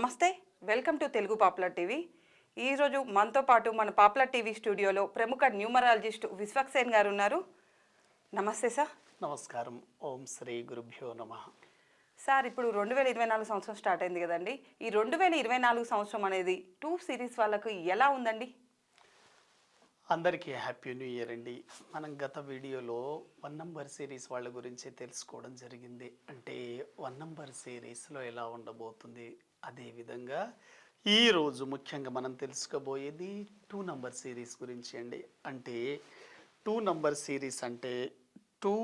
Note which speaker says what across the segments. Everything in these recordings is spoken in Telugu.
Speaker 1: నమస్తే welcome to Telugu popular TV. ఈరోజు మనతో పాటు మన పాపులర్ టీవీ స్టూడియోలో ప్రముఖ న్యూమరాలజిస్ట్ విశ్వక్సేన్ గారు ఉన్నారు. నమస్తే సార్.
Speaker 2: నమస్కారం. ఓం శ్రీ గురుభ్యో నమ.
Speaker 1: సార్ ఇప్పుడు రెండు వేల ఇరవై నాలుగు సంవత్సరం స్టార్ట్ అయింది కదండి. ఈ రెండు వేల ఇరవై నాలుగు సంవత్సరం అనేది టూ సిరీస్ వాళ్ళకు ఎలా ఉందండి?
Speaker 2: అందరికీ హ్యాపీ న్యూ ఇయర్ అండి. మనం గత వీడియోలో వన్ నంబర్ సిరీస్ వాళ్ళ గురించి తెలుసుకోవడం జరిగింది. అంటే వన్ నంబర్ సిరీస్లో ఎలా ఉండబోతుంది? అదేవిధంగా ఈరోజు ముఖ్యంగా మనం తెలుసుకోబోయేది టూ నంబర్ సిరీస్ గురించి అండి. అంటే టూ నంబర్ సిరీస్ అంటే two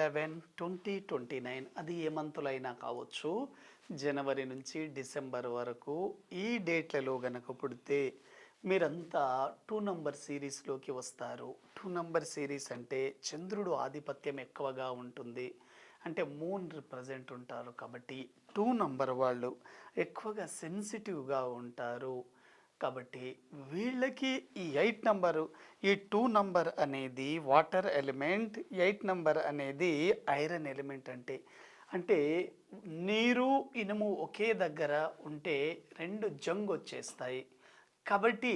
Speaker 2: eleven twenty twenty nine అది ఏ మంత్లో అయినా కావచ్చు. జనవరి నుంచి డిసెంబర్ వరకు ఈ డేట్లలో గనక పుడితే మీరంతా టూ నంబర్ సిరీస్లోకి వస్తారు. టూ నంబర్ సిరీస్ అంటే చంద్రుడు ఆధిపత్యం ఎక్కువగా ఉంటుంది. అంటే మూన్ రిప్రజెంట్ ఉంటారు కాబట్టి టూ నంబర్ వాళ్ళు ఎక్కువగా సెన్సిటివ్గా ఉంటారు. కాబట్టి వీళ్ళకి ఈ ఎయిట్ నంబరు ఈ టూ నంబర్ అనేది వాటర్ ఎలిమెంట్ ఎయిట్ నంబర్ అనేది ఐరన్ ఎలిమెంట్ అంటే. అంటే నీరు ఇనుము ఒకే దగ్గర ఉంటే రెండు జంగ్ వచ్చేస్తాయి. కాబట్టి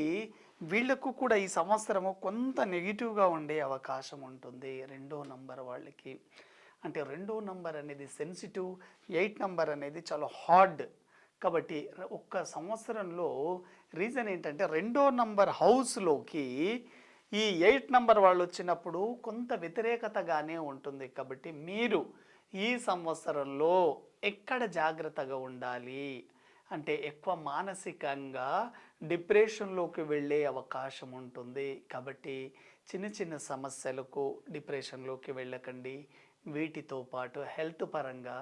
Speaker 2: వీళ్ళకు కూడా ఈ సంవత్సరము కొంత నెగిటివ్గా ఉండే అవకాశం ఉంటుంది. రెండో నంబర్ వాళ్ళకి. అంటే రెండో నంబర్ అనేది సెన్సిటివ్ ఎయిట్ నంబర్ అనేది చాలా హార్డ్. కాబట్టి ఒక్క సంవత్సరంలో రీజన్ ఏంటంటే రెండో నంబర్ హౌస్లోకి ఈ ఎయిట్ నంబర్ వాళ్ళు వచ్చినప్పుడు కొంత వ్యతిరేకతగానే ఉంటుంది. కాబట్టి మీరు ఈ సంవత్సరంలో ఎక్కడ జాగ్రత్తగా ఉండాలి? అంటే ఎక్కువ మానసికంగా డిప్రెషన్లోకి వెళ్ళే అవకాశం ఉంటుంది. కాబట్టి చిన్న చిన్న సమస్యలకు డిప్రెషన్లోకి వెళ్ళకండి. వీటితో పాటు హెల్త్ పరంగా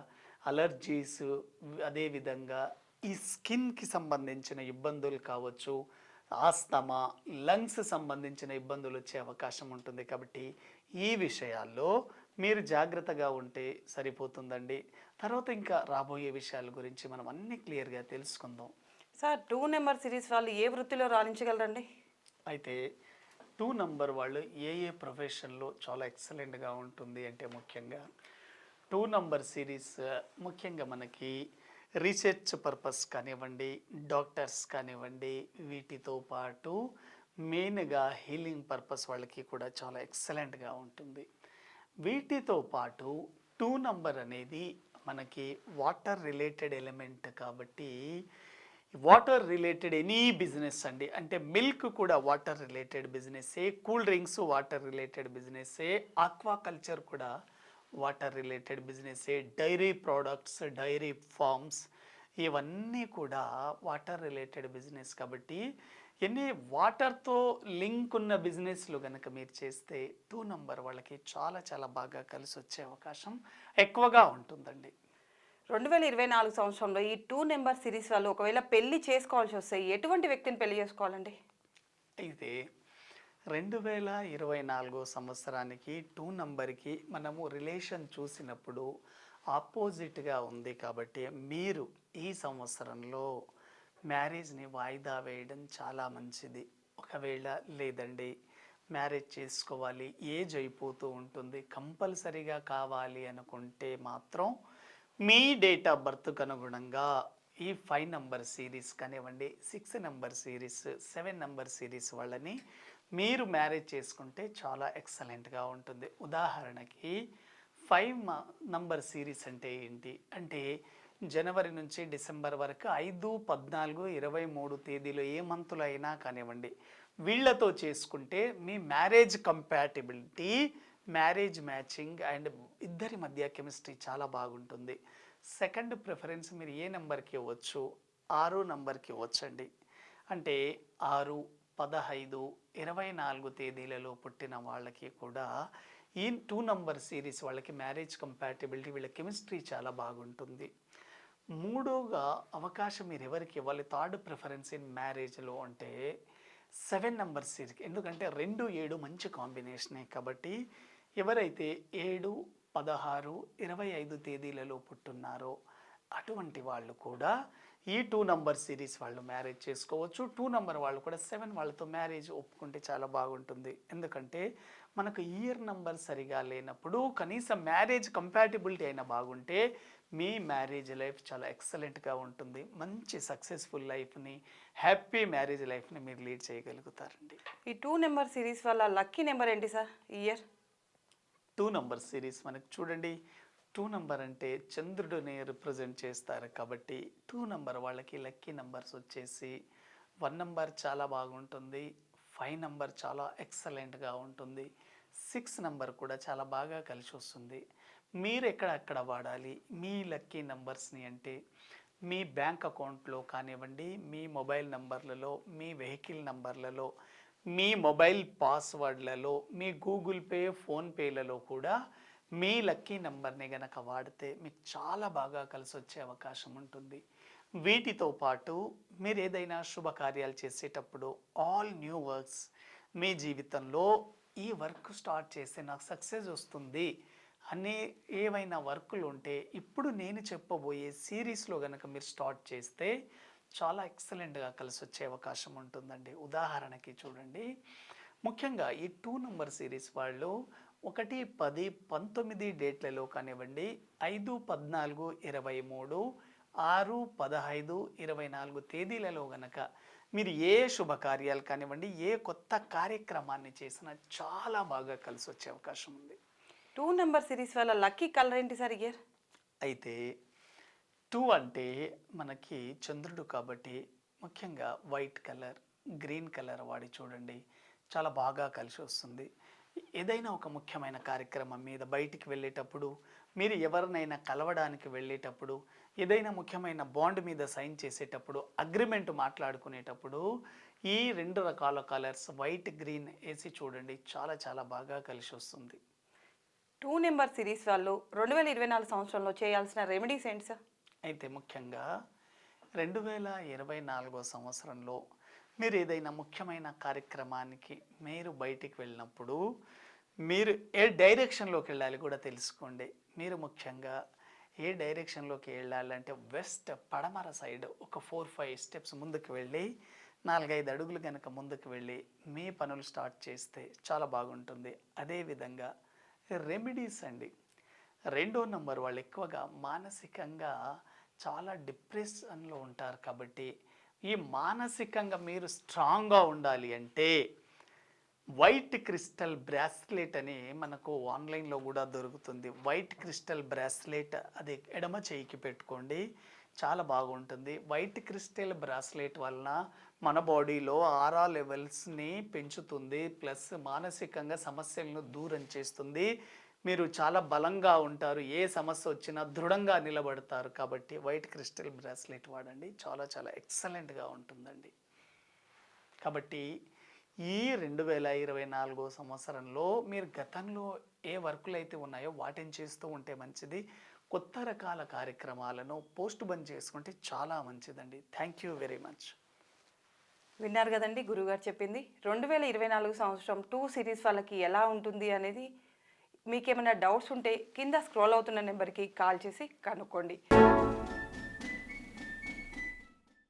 Speaker 2: అలర్జీస్ అదేవిధంగా ఈ స్కిన్కి సంబంధించిన ఇబ్బందులు కావచ్చు ఆస్తమా లంగ్స్ సంబంధించిన ఇబ్బందులు వచ్చే అవకాశం ఉంటుంది. కాబట్టి ఈ విషయాల్లో మీరు జాగ్రత్తగా ఉంటే సరిపోతుందండి. తర్వాత ఇంకా రాబోయే విషయాల గురించి మనం అన్ని క్లియర్గా తెలుసుకుందాం.
Speaker 1: సార్ టూ నెంబర్ సిరీస్ వాళ్ళు ఏ వృత్తిలో రాణించగలరండి?
Speaker 2: అయితే టూ నంబర్ వాళ్ళు ఏ ఏ ప్రొఫెషన్లో చాలా ఎక్సలెంట్గా ఉంటుంది అంటే ముఖ్యంగా టూ నంబర్ సిరీస్ ముఖ్యంగా మనకి రీసెర్చ్ పర్పస్ కానివ్వండి డాక్టర్స్ కానివ్వండి వీటితో పాటు మెయిన్గా హీలింగ్ పర్పస్ వాళ్ళకి కూడా చాలా ఎక్సలెంట్గా ఉంటుంది. వీటితో పాటు టూ నంబర్ అనేది మనకి వాటర్ రిలేటెడ్ ఎలిమెంట్ కాబట్టి వాటర్ రిలేటెడ్ ఎనీ బిజినెస్ అండి. అంటే మిల్క్ కూడా వాటర్ రిలేటెడ్ బిజినెస్సే కూల్ డ్రింక్స్ వాటర్ రిలేటెడ్ బిజినెస్సే ఆక్వాకల్చర్ కూడా వాటర్ రిలేటెడ్ బిజినెస్సే డైరీ ప్రోడక్ట్స్ డైరీ ఫార్మ్స్ ఇవన్నీ కూడా వాటర్ రిలేటెడ్ బిజినెస్ కాబట్టి ఎన్ని వాటర్తో లింక్ ఉన్న బిజినెస్లు కనుక మీరు చేస్తే టూ నంబర్ వాళ్ళకి చాలా చాలా బాగా కలిసి వచ్చే అవకాశం ఎక్కువగా ఉంటుందండి.
Speaker 1: రెండు వేల ఇరవై నాలుగు సంవత్సరంలో ఈ టూ నెంబర్ సిరీస్ వాళ్ళు ఒకవేళ పెళ్ళి చేసుకోవాల్సి వస్తే ఎటువంటి వ్యక్తిని పెళ్ళి చేసుకోవాలండి?
Speaker 2: అయితే రెండు వేల ఇరవై నాలుగో సంవత్సరానికి టూ నంబర్కి మనము రిలేషన్ చూసినప్పుడు ఆపోజిట్గా ఉంది కాబట్టి మీరు ఈ సంవత్సరంలో మ్యారేజ్ని వాయిదా వేయడం చాలా మంచిది. ఒకవేళ లేదండి మ్యారేజ్ చేసుకోవాలి ఏజ్ అయిపోతూ ఉంటుంది కంపల్సరీగా కావాలి అనుకుంటే మాత్రం మీ డేట్ ఆఫ్ బర్త్కు అనుగుణంగా ఈ ఫైవ్ నంబర్ సిరీస్ కానివ్వండి six number series seven number series వాళ్ళని మీరు మ్యారేజ్ చేసుకుంటే చాలా ఎక్సలెంట్గా ఉంటుంది. ఉదాహరణకి ఫైవ్ నంబర్ సిరీస్ అంటే ఏంటి? అంటే జనవరి నుంచి డిసెంబర్ వరకు ఐదు పద్నాలుగు ఇరవై మూడు తేదీలో ఏ మంత్లో అయినా కానివ్వండి వీళ్ళతో చేసుకుంటే మీ marriage compatibility marriage matching and ఇద్దరి మధ్య కెమిస్ట్రీ చాలా బాగుంటుంది. సెకండ్ ప్రిఫరెన్స్ మీరు ఏ నెంబర్కి ఇవ్వచ్చు? ఆరు నెంబర్కి ఇవ్వచ్చండి. అంటే ఆరు పదహైదు ఇరవై నాలుగు తేదీలలో పుట్టిన వాళ్ళకి కూడా ఈ టూ నంబర్ సిరీస్ వాళ్ళకి మ్యారేజ్ కంపాటిబిలిటీ వీళ్ళ కెమిస్ట్రీ చాలా బాగుంటుంది. మూడోగా అవకాశం మీరు ఎవరికి ఇవ్వాలి? థర్డ్ ప్రిఫరెన్స్ ఇన్ మ్యారేజ్లో అంటే సెవెన్ నెంబర్ సిరీస్ ఎందుకంటే రెండు ఏడు మంచి కాంబినేషనే కాబట్టి ఎవరైతే ఏడు పదహారు ఇరవై ఐదు తేదీలలో పుట్టున్నారో అటువంటి వాళ్ళు కూడా ఈ టూ నంబర్ సిరీస్ వాళ్ళు మ్యారేజ్ చేసుకోవచ్చు. టూ నంబర్ వాళ్ళు కూడా సెవెన్ వాళ్ళతో మ్యారేజ్ ఒప్పుకుంటే చాలా బాగుంటుంది. ఎందుకంటే మనకు ఇయర్ నంబర్ సరిగా లేనప్పుడు కనీసం మ్యారేజ్ కంపాటిబిలిటీ అయినా బాగుంటే మీ మ్యారేజ్ లైఫ్ చాలా ఎక్సలెంట్గా ఉంటుంది. మంచి సక్సెస్ఫుల్ లైఫ్ని హ్యాపీ మ్యారేజ్ లైఫ్ని మీరు లీడ్ చేయగలుగుతారండి.
Speaker 1: ఈ టూ నెంబర్ సిరీస్ వల్ల లక్కీ నెంబర్ ఏంటి సార్? ఈ ఇయర్
Speaker 2: టూ నంబర్ సిరీస్ మనకు చూడండి. టూ నంబర్ అంటే చంద్రుడిని రిప్రజెంట్ చేస్తారు కాబట్టి టూ నంబర్ వాళ్ళకి లక్కీ నంబర్స్ వచ్చేసి వన్ నంబర్ చాలా బాగుంటుంది ఫైవ్ నంబర్ చాలా ఎక్సలెంట్గా ఉంటుంది సిక్స్ నంబర్ కూడా చాలా బాగా కలిసి వస్తుంది. మీరు ఎక్కడెక్కడ వాడాలి? మీ లక్కీ నంబర్స్ని అంటే మీ బ్యాంక్ అకౌంట్లో కానివ్వండి మీ మొబైల్ నంబర్లలో మీ వెహికల్ నంబర్లలో మీ మొబైల్ పాస్వర్డ్లలో మీ గూగుల్ పే ఫోన్పేలలో కూడా మీ లక్కీ నంబర్ని గనక వాడితే మీకు చాలా బాగా కలిసి వచ్చే అవకాశం ఉంటుంది. వీటితో పాటు మీరు ఏదైనా శుభకార్యాలు చేసేటప్పుడు ఆల్ న్యూ వర్క్స్ మీ జీవితంలో ఈ వర్క్ స్టార్ట్ చేస్తే నాకు సక్సెస్ వస్తుంది. అనే ఏవైనా వర్కులు ఉంటే ఇప్పుడు నేను చెప్పబోయే సిరీస్లో కనుక మీరు స్టార్ట్ చేస్తే చాలా ఎక్సలెంట్గా కలిసి వచ్చే అవకాశం ఉంటుందండి. ఉదాహరణకి చూడండి. ముఖ్యంగా ఈ టూ నంబర్ సిరీస్ వాళ్ళు ఒకటి పది పంతొమ్మిది డేట్లలో కానివ్వండి ఐదు పద్నాలుగు ఇరవై మూడు ఆరు పదహైదు ఇరవై నాలుగు తేదీలలో గనక మీరు ఏ శుభకార్యాలు కానివ్వండి ఏ కొత్త కార్యక్రమాన్ని చేసినా చాలా బాగా కలిసి వచ్చే అవకాశం ఉంది.
Speaker 1: టూ నెంబర్ సిరీస్ వల్ల లక్కీ కలర్ ఏంటి సార్ ఇయర్?
Speaker 2: అయితే టూ అంటే మనకి చంద్రుడు కాబట్టి ముఖ్యంగా వైట్ కలర్ గ్రీన్ కలర్ వాడి చూడండి చాలా బాగా కలిసి వస్తుంది. ఏదైనా ఒక ముఖ్యమైన కార్యక్రమం మీద బయటికి వెళ్ళేటప్పుడు మీరు ఎవరినైనా కలవడానికి వెళ్ళేటప్పుడు ఏదైనా ముఖ్యమైన బాండ్ మీద సైన్ చేసేటప్పుడు అగ్రిమెంట్ మాట్లాడుకునేటప్పుడు ఈ రెండు రకాల కలర్స్ వైట్ గ్రీన్ వేసి చూడండి చాలా చాలా బాగా కలిసి వస్తుంది.
Speaker 1: టూ నెంబర్ సిరీస్ వాళ్ళు రెండు వేల ఇరవై నాలుగు సంవత్సరంలో చేయాల్సిన రెమెడీస్ ఏంటి సార్?
Speaker 2: అయితే ముఖ్యంగా రెండు వేల ఇరవై నాలుగో సంవత్సరంలో మీరు ఏదైనా ముఖ్యమైన కార్యక్రమానికి మీరు బయటికి వెళ్ళినప్పుడు మీరు ఏ డైరెక్షన్లోకి వెళ్ళాలి కూడా తెలుసుకోండి. మీరు ముఖ్యంగా ఏ డైరెక్షన్లోకి వెళ్ళాలంటే వెస్ట్ పడమర సైడ్ ఒక ఫోర్ ఫైవ్ స్టెప్స్ ముందుకు వెళ్ళి నాలుగైదు అడుగులు కనుక ముందుకు వెళ్ళి మీ పనులు స్టార్ట్ చేస్తే చాలా బాగుంటుంది. అదేవిధంగా రెమెడీస్ అండి. రెండో నంబర్ వాళ్ళు ఎక్కువగా మానసికంగా చాలా డిప్రెషన్లో ఉంటారు కాబట్టి ఈ మానసికంగా మీరు స్ట్రాంగ్గా ఉండాలి అంటే వైట్ క్రిస్టల్ బ్రాస్లెట్ అని మనకు ఆన్లైన్లో కూడా దొరుకుతుంది. వైట్ క్రిస్టల్ బ్రాస్లెట్ అది ఎడమ చేయికి పెట్టుకోండి. చాలా బాగుంటుంది. వైట్ క్రిస్టల్ బ్రాస్లెట్ వలన మన బాడీలో ఆరా లెవెల్స్ని పెంచుతుంది ప్లస్ మానసికంగా సమస్యలను దూరం చేస్తుంది. మీరు చాలా బలంగా ఉంటారు. ఏ సమస్య వచ్చినా దృఢంగా నిలబడతారు కాబట్టి వైట్ క్రిస్టల్ బ్రాస్లెట్ వాడండి. చాలా చాలా ఎక్సలెంట్గా ఉంటుందండి. కాబట్టి ఈ రెండు వేల ఇరవై నాలుగో సంవత్సరంలో మీరు గతంలో ఏ వర్కులు అయితే ఉన్నాయో వాటిని చేస్తూ ఉంటే మంచిది. కొత్త రకాల కార్యక్రమాలను పోస్ట్ బంద్ చేసుకుంటే చాలా మంచిదండి. థ్యాంక్ యూ వెరీ మచ్
Speaker 1: విన్నారు కదండి గురుగారు చెప్పింది. రెండు వేల ఇరవై నాలుగు సంవత్సరం టూ సిరీస్ వాళ్ళకి ఎలా ఉంటుంది అనేది మీకేమైనా డౌట్స్ ఉంటే కింద స్క్రోల్ అవుతున్న నెంబర్కి కాల్ చేసి కనుక్కోండి.